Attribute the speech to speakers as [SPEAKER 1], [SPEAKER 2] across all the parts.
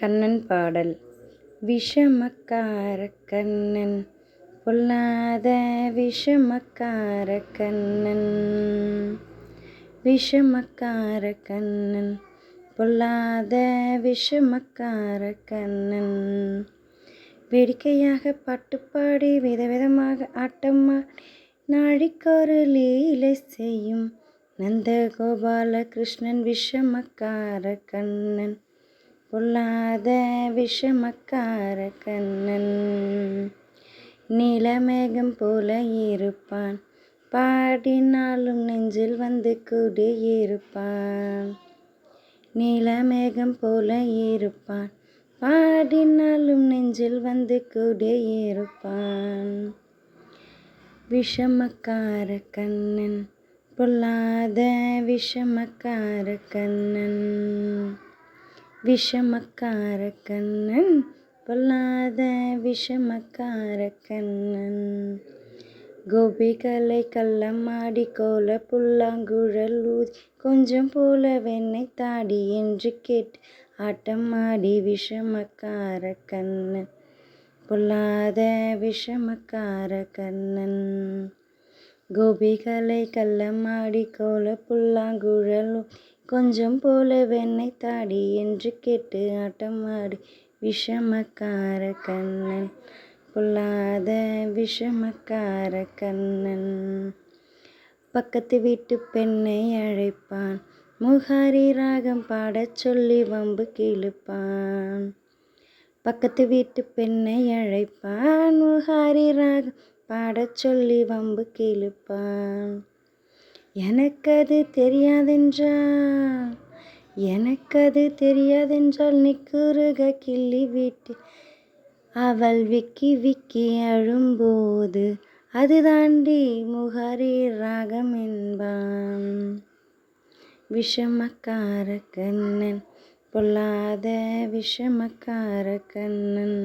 [SPEAKER 1] கண்ணன் பாடல். விஷமக்கார கண்ணன் பொல்லாத விஷமக்கார கண்ணன். விஷமக்கார கண்ணன் பொல்லாத விஷமக்கார கண்ணன். வேடிக்கையாக பாட்டு பாடி விதவிதமாக ஆட்டமாடி நாழிக்கொரு லீலை செய்யும் நந்தகோபால கிருஷ்ணன் விஷமக்கார கண்ணன். பொல்லாத விஷமக்கார கண்ணன். நிலமேகம் போல இருப்பான். பாடினாலும் நெஞ்சில் வந்து குடியிருப்பான். நிலமேகம் போல இருப்பான். பாடினாலும் நெஞ்சில் வந்து குடியிருப்பான். விஷமக்கார கண்ணன். பொல்லாத விஷமக்கார கண்ணன். விஷமக்கார கண்ணன் பொல்லாத விஷமக்கார கண்ணன் கோபிகளை கள்ளமாடி கோல புல்லாங்குழல் ஊதி கொஞ்சம் போல வெண்ணை தாடி என்று கேட்டு ஆட்டமாடி விஷமக்கார கண்ணன் பொல்லாத விஷமக்கார கண்ணன் கோபிகளை கள்ளமாடி கோல புல்லாங்குழல் ஊதி கொஞ்சம் போல வெண்ணை தாடி என்று கேட்டு ஆட்டமாடி விஷமக்கார கண்ணன் பொல்லாத விஷமக்கார கண்ணன். பக்கத்து வீட்டு பெண்ணை அழைப்பான் முகாரி ராகம் பாடச் சொல்லி வம்பு கிழிப்பான். பக்கத்து வீட்டு பெண்ணை அழைப்பான் முகாரி ராகம் பாடச் சொல்லி வம்பு கிழிப்பான். எனக்கு அது தெரியாதென்றால் எனக்கு அது தெரியாதென்றால் நிக்குறுக கிள்ளி விட்டு அவள் விக்கி விக்கி அழும்போது அது தாண்டி முகாரி ராகம் என்பான். விஷமக்கார கண்ணன் பொல்லாத விஷமக்கார கண்ணன்.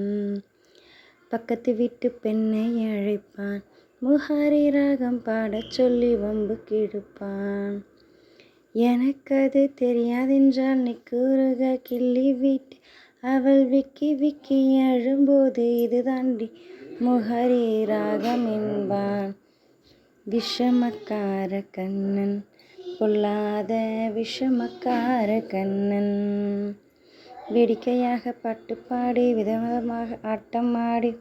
[SPEAKER 1] பக்கத்து வீட்டு பெண்ணை அழைப்பான். முஹாரி ராகம் பாடச் சொல்லி வம்பு கிடுப்பான். எனக்கது தெரியாதென்றால் நீ கூறுக கிள்ளி விட்டு அவள் விக்கி விக்கி அழும்போது இது தாண்டி முகரி ராகம் என்பான். விஷமக்கார கண்ணன் பொல்லாத விஷமக்கார கண்ணன். வேடிக்கையாக பாட்டு பாடி விதவிதமாக ஆட்டம் ஆடி